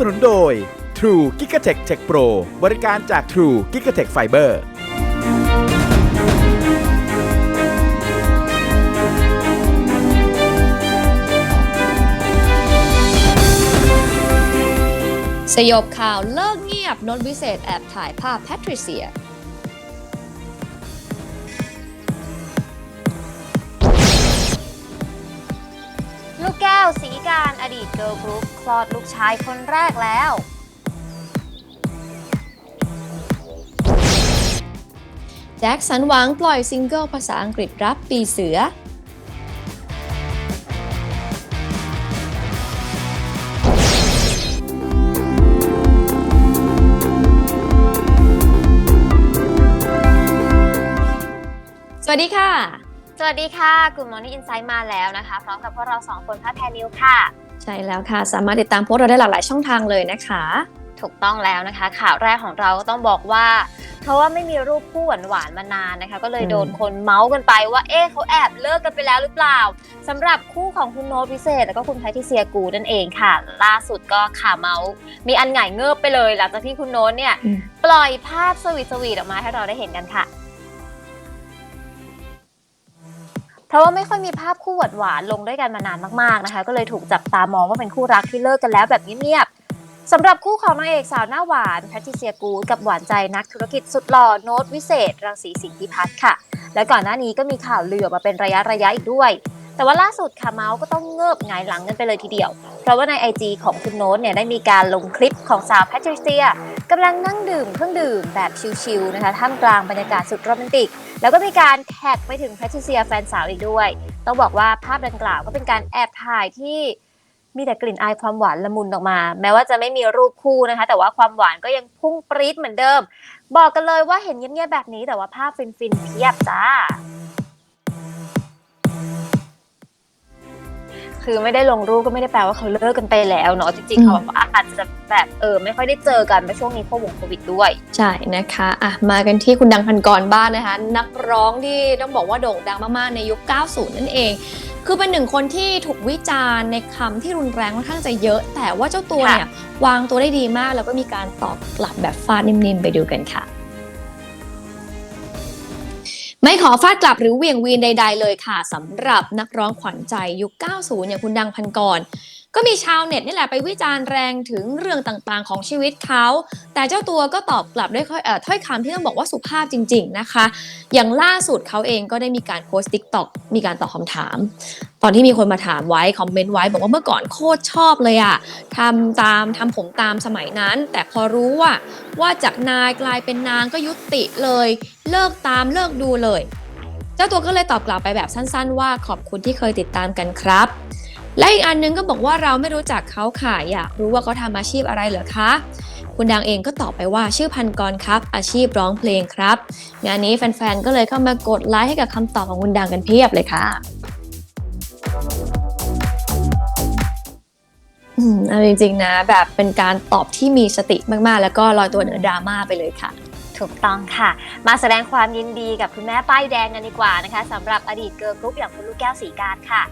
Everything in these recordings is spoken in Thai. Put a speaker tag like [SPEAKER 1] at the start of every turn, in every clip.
[SPEAKER 1] สนุนโดย True g i g a t e c h Tech Pro บริการจาก True g i g a t e c h Fiber
[SPEAKER 2] สยบข่าวเลิกเงียบนนวิเศษแอบถ่ายภาพแพทริเซีย
[SPEAKER 3] กแก้วสีการอดีตเกิร์ลกรุ๊ปคลอดลูกชายคนแรกแล้ว
[SPEAKER 2] แจ็คสันหวังปล่อยซิงเกิลภาษาอังกฤษรับปีเสือ สวัสดีค่ะ
[SPEAKER 3] สวัสดีค่ะ กลุ่มมอนี่อินไซต์มาแล้วนะคะ พร้อมกับพวกเราสองคนพัทแทนนิวค่ะ
[SPEAKER 2] ใช่แล้วค่ะ สามารถติดตามโพสต์เราได้หลากหลายช่องทางเลยนะคะ
[SPEAKER 3] ถูกต้องแล้วนะคะ ข่าวแรกของเราก็ต้องบอกว่า เพราะว่าไม่มีรูปคู่หวานๆมานานนะคะ ก็เลย
[SPEAKER 2] อืม
[SPEAKER 3] โดนคนเมาส์กันไปว่า เอ๊ะเขาแอบเลิกกันไปแล้วหรือเปล่าสำหรับคู่ของคุณโน้ตพิเศษ แล้วก็คุณแพทริเซียกูนั่นเองค่ะ ล่าสุดก็ข่าวเมาส์มีอันหงายเงิบไปเลย หลังจากที่คุณโน้ตเนี่ย
[SPEAKER 2] อืม
[SPEAKER 3] ปล่อยภาพสวีทสวีทออกมาให้เราได้เห็นกันค่ะ เพราะว่าไม่ค่อยมีภาพคู่หวานหวานๆลงด้วยกันมานานมากๆนะคะ ก็เลยถูกจับตามองว่าเป็นคู่รักที่เลิกกันแล้วแบบเงียบๆสำหรับคู่ของนางเอกสาวหน้าหวานแพทริเซียกูดกับหวานใจนักธุรกิจสุดหล่อโน้ตวิเศษ รังสีสิงห์พิพัฒน์ค่ะ และก่อนหน้านี้ก็มีข่าวลือออกมาเป็นระยะระยะๆอีกด้วย แต่ว่าล่าสุดค่ะเมาส์ก็ต้องเงิบหงายหลังกันไปเลยทีเดียว เพราะว่าใน IG ของคุณโน้ตเนี่ยได้มีการลงคลิปของสาวแพทริเซียกำลังนั่งดื่มเครื่องดื่มแบบชิลๆนะคะท่ามกลางบรรยากาศสุดโรแมนติก แล้วก็มีการแท็กไปถึงแพทริเซียแฟนสาวอีกด้วย ต้องบอกว่าภาพดังกล่าวก็เป็นการแอบถ่ายที่มีแต่กลิ่นอายความหวานละมุนออกมา แม้ว่าจะไม่มีรูปคู่นะคะ แต่ว่าความหวานก็ยังพุ่งปรี๊ดเหมือนเดิม บอกกันเลยว่าเห็นเงียบๆแบบนี้แต่ว่าภาพฟินๆเพียบจ้า คือไม่ได้ลงรูปก็ไม่ได้แปลว่าเขาเลิกกันไปแล้วเนาะจริงๆ
[SPEAKER 2] อืม
[SPEAKER 3] เขาอาจจะแบบเออไม่ค่อยได้เจอกันในช่วงนี้โควงโควิดด้วย
[SPEAKER 2] ใช่นะคะอะมากันที่คุณดังพันกรบ้านนะคะ นักร้องที่ต้องบอกว่าโด่งดังมากๆในยุค 90 นั่นเอง คือเป็นหนึ่งคนที่ถูกวิจารณ์ในคำที่รุนแรงค่อนข้างจะเยอะ แต่ว่าเจ้าตัว
[SPEAKER 3] ค่ะ
[SPEAKER 2] เนี่ยวางตัวได้ดีมากแล้วก็มีการตอบกลับแบบฟาดนิ่มๆไปดูกันค่ะ ไม่ขอฟาดกลับหรือเวียงวีนใด ๆ เลยค่ะสำหรับนักร้องขวัญใจยุค 90 อย่างคุณดังพันกร ก็มีชาวเน็ตนี่แหละไปวิจารณ์แรงถึงเรื่องต่างๆ ของชีวิตเขา แต่เจ้าตัวก็ตอบกลับด้วยค่อยเอ่อถ้อยคำที่ต้องบอกว่าสุภาพจริง ๆนะคะ อย่างล่าสุดเขาเองก็ได้มีการโพสต์ทิกตอกมีการตอบคำถาม ตอนที่มีคนมาถามไว้ คอมเมนต์ไว้ บอกว่าเมื่อก่อนโคตรชอบเลยอะทำตามทำผมตามสมัยนั้น แต่พอรู้ว่าว่าจากนายกลายเป็นนางก็ยุติเลย เลิกตามเลิกดูเลย เจ้าตัวก็เลยตอบกลับไปแบบสั้น ๆ ว่าขอบคุณที่เคยติดตามกันครับ และอีกอันนึงก็บอกว่าเราไม่รู้จักเขาค่ะอยากรู้ว่าเขาทำอาชีพอะไรเหรอคะ คุณดังเองก็ตอบไปว่าชื่อพันกรครับ อาชีพร้องเพลงครับ งานนี้แฟนๆ ก็เลยเข้ามากดไลค์ให้กับคำตอบของคุณดังกันเพียบเลยค่ะอืมเอาจริงๆนะแบบเป็นการตอบที่มีสติมากๆ แล้วก็ลอยตัวเหนือดราม่าไปเลยค่ะ
[SPEAKER 3] ถูกต้องค่ะ มาแสดงความยินดีกับคุณแม่ป้ายแดงกันดีกว่านะคะสำหรับอดีตเกิร์ลกรุ๊ปอย่างคุณลูกแก้วสีการค่ะ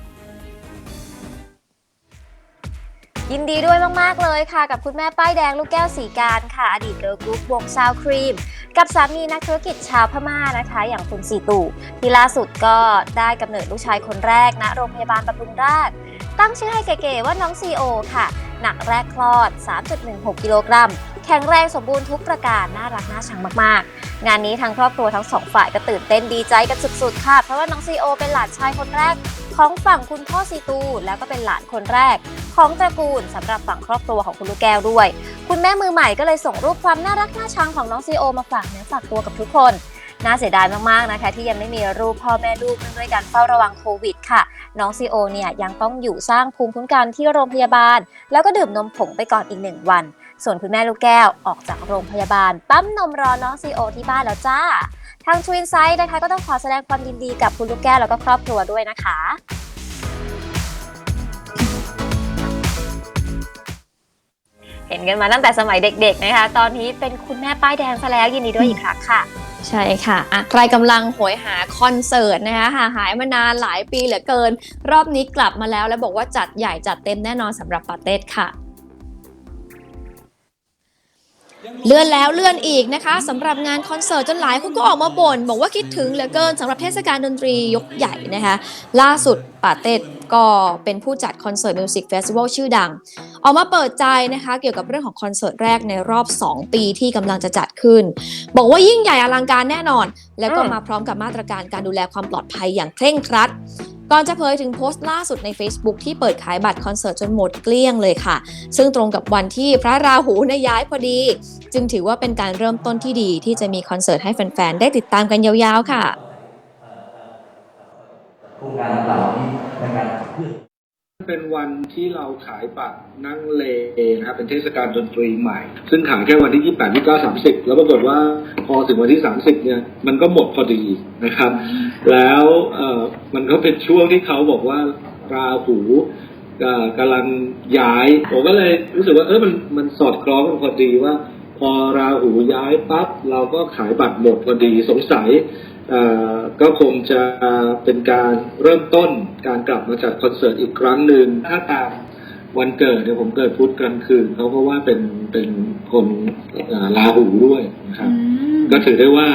[SPEAKER 3] ยินดีด้วยมาก ๆ เลยค่ะ กับคุณแม่ป้ายแดงลูกแก้วสีการค่ะ อดีตเกิร์ลกรุ๊ปวงซาวครีม กับสามีนักธุรกิจชาวพม่านะคะ อย่างคุณสีตู่ที่ล่าสุดก็ได้กำเนิดลูกชายคนแรกณโรงพยาบาลบำรุงราษฎร์ตั้งชื่อให้เก๋ๆว่าน้องซีโอค่ะ หนักแรกคลอด 3.16 กิโลกรัม แข็งแรงสมบูรณ์ทุกประการ น่ารักน่าชังมาก ๆ งานนี้ทางครอบครัวทั้งสองฝ่ายก็ตื่นเต้นดีใจกันสุด ๆ ค่ะ เพราะว่าน้องซีโอเป็นหลานชายคนแรก ของฝั่งคุณพ่อซีตู แล้วก็เป็นหลานคนแรก ของตระกูลสำหรับฝั่งครอบครัวของคุณลูกแก้วด้วย คุณแม่มือใหม่ก็เลยส่งรูปความน่ารักน่าชังของน้องซีโอมาฝากเนื้อฝากตัวกับทุกคนน่าเสียดายมากๆนะคะ ที่ยังไม่มีรูปพ่อแม่ลูกเนื่องด้วยการเฝ้าระวังโควิดค่ะ น้องซีโอเนี่ยยังต้องอยู่สร้างภูมิคุ้มกันที่โรงพยาบาล แล้วก็ดื่มนมผงไปก่อนอีกหนึ่งวัน ส่วนคุณแม่ลูกแก้วออกจากโรงพยาบาล ปั๊มนมรอน้องซีโอที่บ้านแล้วจ้า ทางทวินไซด์นะคะก็ต้องขอแสดงความยินดีกับคุณลูกแก้วแล้วก็ครอบครัวด้วยนะคะเห็นกันมาตั้งแต่สมัยเด็กๆนะคะ ตอนนี้เป็นคุณแม่ป้ายแดงซะแล้วยินดีด้วยอีกครั้งค่ะ
[SPEAKER 2] ใช่ค่ะะใครกำลังโหยหาคอนเสิร์ตนะคะหาหายมานานหลายปีเหลือเกิน รอบนี้กลับมาแล้ว แล้วบอกว่าจัดใหญ่จัดเต็มแน่นอนสำหรับปาเต้ค่ะ เลื่อนแล้วเลื่อนอีกนะคะสำหรับงานคอนเสิร์ตจนหลายคนก็ออกมาบ่นบอกว่าคิดถึงเหลือเกินสำหรับเทศกาลดนตรียกใหญ่นะคะล่าสุดปาเต็ดก็เป็นผู้จัดคอนเสิร์ตมิวสิกเฟสติวัลชื่อดัง ออกมาเปิดใจนะคะเกี่ยวกับเรื่องของคอนเสิร์ตแรกในรอบ 2 ปีที่กำลังจะจัดขึ้น บอกว่ายิ่งใหญ่อลังการแน่นอน แล้วก็
[SPEAKER 3] มา
[SPEAKER 2] พร้อมกับมาตรการการดูแลความปลอดภัยอย่างเคร่งครัด ก่อนจะเผยถึงโพสต์ล่าสุดใน Facebook ที่เปิดขายบัตรคอนเสิร์ตจนหมดเกลี้ยงเลยค่ะ ซึ่งตรงกับวันที่พระราหูนย้ายพอดี จึงถือว่าเป็นการเริ่มต้นที่ดีที่จะมีคอนเสิร์ตให้แฟนๆ ได้ติดตามกันยาวๆ ค่ะ
[SPEAKER 4] โครงการต่างๆที่ในการขับเคลื่อ
[SPEAKER 5] เป็นวันที่เราขายบัตรนั่งเลนะครับเป็นเทศกาลดนตรีใหม่ ซึ่งขายแค่วันที่ 28 29 30 แล้วปรากฏว่าพอถึงวันที่ 30 เนี่ย มันก็หมดพอดีนะครับ แล้วเอ่อมันก็เป็นช่วงที่เขาบอกว่าราหูเอ่อกำลังย้าย ผมก็เลยรู้สึกว่าเออมันมันสอดคล้องกันพอดีว่า พอราหูย้ายปั๊บเราก็ขายบัตรหมดพอดีสงสัยเอ่อก็คงจะเป็นการเริ่มต้นการกลับมาจัดคอนเสิร์ตอีกครั้งหนึ่งถ้าตามวันเกิดเนี่ยผมเกิดพุธกลางคืนเขาก็ว่าเป็นเป็นคนเอ่อราหูด้วยนะครับก็ถือได้ว่า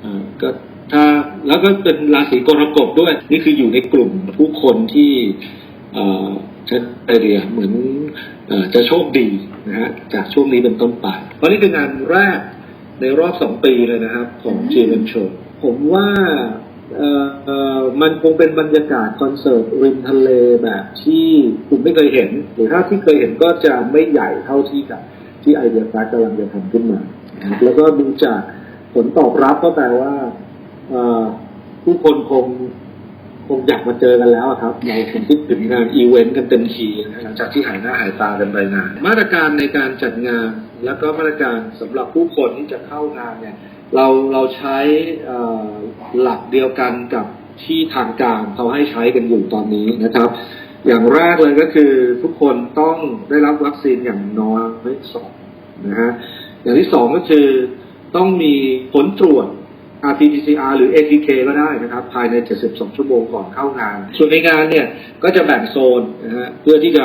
[SPEAKER 5] เอ่อก็ ถ้าแล้วก็เป็นราศีกรกฎด้วย นี่คืออยู่ในกลุ่มผู้คนที่เอ่อจะไอเดียเหมือนเอ่อจะโชคดีนะฮะจากช่วงนี้เป็นต้นไปเพราะนี่คืองานแรกในรอบสองปีเลยนะครับ ของ g m Show ผมว่าเอ่อเอ่อมันคงเป็นบรรยากาศคอนเสิร์ตริมทะเลแบบที่คุณไม่เคยเห็น หรือถ้าที่เคยเห็นก็จะไม่ใหญ่เท่าที่กับที่ไอเดียฟ้ากำลังจะทำขึ้นมานะครับแล้วก็ดูจากผลตอบรับก็แปลว่าเอ่อ ผู้คนคงคงอยากมาเจอกันแล้วอะครับเราคงคิดถึงงานอีเวนต์กันเต็มทีนะหลังจากที่หายหน้าหายตากันไปนานมาตรการในการจัดงาน แล้วก็มาตรการสำหรับผู้คนที่จะเข้างานเนี่ยเราเราใช้เอ่อหลักเดียวกันกับที่ทางการเขาให้ใช้กันอยู่ตอนนี้นะครับ อย่างแรกเลยก็คือทุกคนต้องได้รับวัคซีนอย่างน้อยสองนะฮะอย่างที่สองก็คือต้องมีผลตรวจ RT-PCR หรือ ATK ก็ได้นะครับ ภายใน 72 ชั่วโมงก่อนเข้างาน ส่วนในงานเนี่ยก็จะแบ่งโซนนะฮะเพื่อที่จะ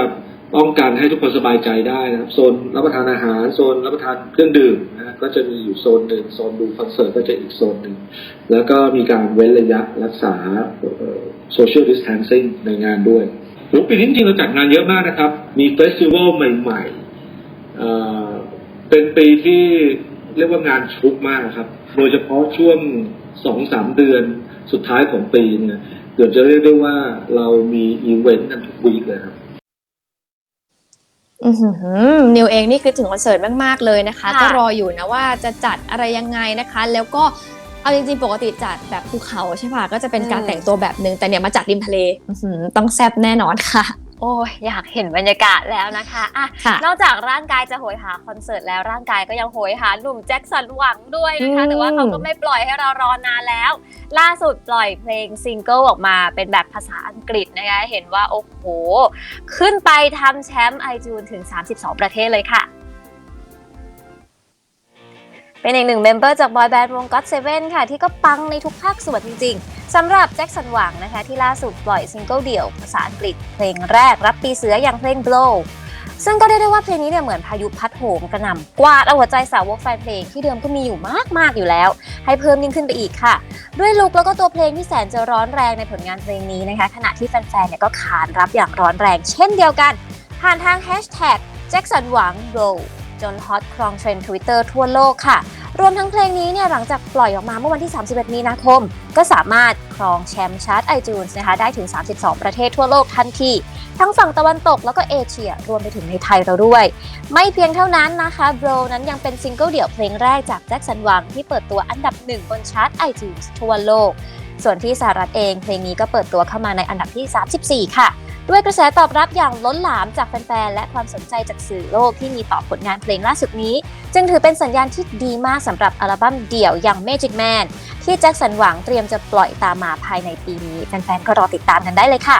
[SPEAKER 5] ป้องกันให้ทุกคนสบายใจได้นะครับโซนรับประทานอาหารโซนรับประทานเครื่องดื่มนะฮะก็จะมีอยู่โซนหนึ่งโซนดูคอนเสิร์ตก็จะอีกโซนหนึ่งแล้วก็มีการเว้นระยะรักษาโซเชียลดิส a ทนซิ่งในงานด้วยโหปีนี้จริงเราจัดงานเยอะมากนะครับ มีเฟสติวัลใหม่ๆเเป็นปีที่ เรียกว่างานชุกมากนะครับ โดยเฉพาะช่วงสองสามเดือนสุดท้ายของปีเนี่ยเกือบจะเรียกได้ว่าเรามีอีเวนต์กันทุกวีคเลยครับ
[SPEAKER 2] อือหือนิวเองนี่คือถึงคอนเสิร์ตมาก ๆ เลยนะคะ
[SPEAKER 3] ค่ะ
[SPEAKER 2] ก็รออยู่นะว่าจะจัดอะไรยังไงนะคะ แล้วก็เอาจริงๆ ปกติจัดแบบภูเขาใช่ป่ะก็จะเป็นการ
[SPEAKER 3] อืม
[SPEAKER 2] แต่งตัวแบบนึง แต่เนี่ยมาจัดริมทะเลอื้อหือต้องแซ่บแน่นอนค่ะ
[SPEAKER 3] โอ้ยอยากเห็นบรรยากาศแล้วนะคะอะ
[SPEAKER 2] ค่ะ
[SPEAKER 3] นอกจากร่างกายจะโหยหาคอนเสิร์ตแล้วร่างกายก็ยังโหยหาหนุ่มแจ็คสันหวังด้วยนะคะ
[SPEAKER 2] อืม
[SPEAKER 3] แต่ว่าเขาก็ไม่ปล่อยให้เรารอนานแล้ว ล่าสุดปล่อยเพลงซิงเกิลออกมาเป็นแบบภาษาอังกฤษนะคะ เห็นว่า โอ้โห ขึ้นไปทำแชมป์ไอจูนถึง 32 ประเทศเลยค่ะ เป็นอีกหนึ่งเมมเบอร์จากบอยแบนด์วง God Seven ค่ะ ที่ก็ปังในทุกภาคส่วนจริง ๆสำหรับแจ็คสันหวังนะคะ ที่ล่าสุดปล่อยซิงเกิลเดี่ยวภาษาอังกฤษเพลงแรกรับปีเสืออย่างเพลง Blow ซึ่งก็ได้ได้ว่าเพลงนี้เนี่ยเหมือนพายุพัดโหมกระหน่ำกวาดเอาหัวใจสาวกแฟนเพลงที่เดิมก็มีอยู่มาก ๆ อยู่แล้ว ให้เพิ่มยิ่งขึ้นไปอีกค่ะ ด้วยลุคแล้วก็ตัวเพลงที่แสนจะร้อนแรงในผลงานเพลงนี้นะคะ ขณะที่แฟนๆเนี่ยก็ขานรับอย่างร้อนแรง เช่นเดียวกัน ผ่านทางแฮชแท็กแจ็คสันหวัง Blow จนฮอตครองเทรนด์ทวิตเตอร์ทั่วโลกค่ะ รวมทั้งเพลงนี้เนี่ยหลังจากปล่อยออกมาเมื่อวันที่ 31 มีนาคม ก็สามารถครองแชมป์ชาร์ต iTunes นะคะได้ถึง 32 ประเทศทั่วโลกทันที ทั้งฝั่งตะวันตกแล้วก็เอเชีย รวมไปถึงในไทยเราด้วย ไม่เพียงเท่านั้นนะคะ Bro นั้นยังเป็นซิงเกิลเดี่ยวเพลงแรกจากแจ็คสันหวังที่เปิดตัวอันดับหนึ่งบนชาร์ต iTunes ทั่วโลก ส่วนที่สหรัฐเองเพลงนี้ก็เปิดตัวเข้ามาในอันดับที่ 34 ค่ะ ด้วยกระแสตอบรับอย่างล้นหลามจากแฟนๆ และความสนใจจากสื่อโลกที่มีต่อผลงานเพลงล่าสุดนี้ จึงถือเป็นสัญญาณที่ดีมากสำหรับอัลบั้มเดี่ยวอย่าง Magic Man ที่แจ็คสันหวังเตรียมจะปล่อยตามมาภายในปีนี้ แฟนๆ ก็รอติดตามกันได้เลยค่ะ